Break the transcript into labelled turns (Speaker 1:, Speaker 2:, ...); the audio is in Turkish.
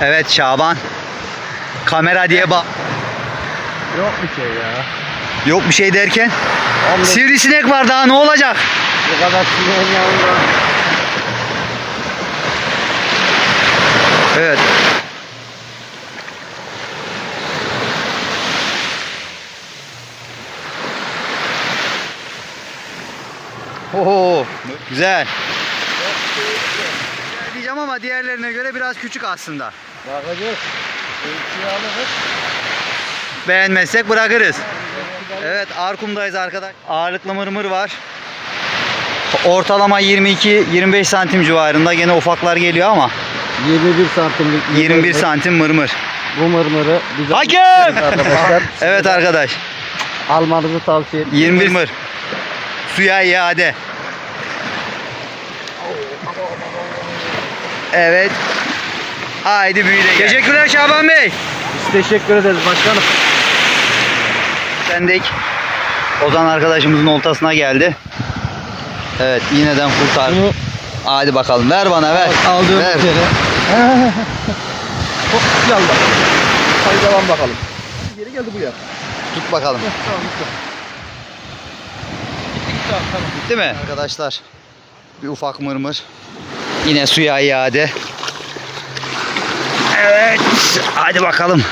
Speaker 1: Evet Şaban. Kamera diye bak.
Speaker 2: Yok bir şey ya.
Speaker 1: Yok bir şey derken.
Speaker 2: Vallahi
Speaker 1: Sivrisinek var daha ne olacak?
Speaker 2: bu kadar sineğin yanında.
Speaker 1: Evet. Oho, güzel. Diyeceğim ama diğerlerine göre biraz küçük aslında.
Speaker 2: Bakacağız. Ölçüyü alırız.
Speaker 1: Beğenmezsek bırakırız. Evet Arkum'dayız arkadaş. Ağırlıklı mırmır var. Ortalama 22-25 santim civarında. Gene ufaklar geliyor ama
Speaker 2: 21 santimlik.
Speaker 1: 21 santim mırmır.
Speaker 2: Bu mırmırı bize
Speaker 1: Hakem!
Speaker 2: arkadaşlar
Speaker 1: Evet arkadaş.
Speaker 2: almanızı tavsiye ederim.
Speaker 1: 21 mır. Suya iade. Evet. Haydi büyüde gel. Teşekkürler Şaban Bey.
Speaker 2: Biz teşekkür ederiz başkanım.
Speaker 1: Sendik. Ozan arkadaşımızın oltasına geldi. Evet iğneden kurtar.
Speaker 2: Bunu
Speaker 1: Hadi bakalım ver bana ver.
Speaker 2: aldığım
Speaker 1: ver.
Speaker 2: yere. Hop yallah. Hadi devam bakalım. Geri geldi bu ya.
Speaker 1: Tut bakalım.
Speaker 2: Tamam bitti. Tamam tamam.
Speaker 1: Bitti mi? Arkadaşlar bir ufak mırmır. Yine suya iade. Evet. Hadi bakalım.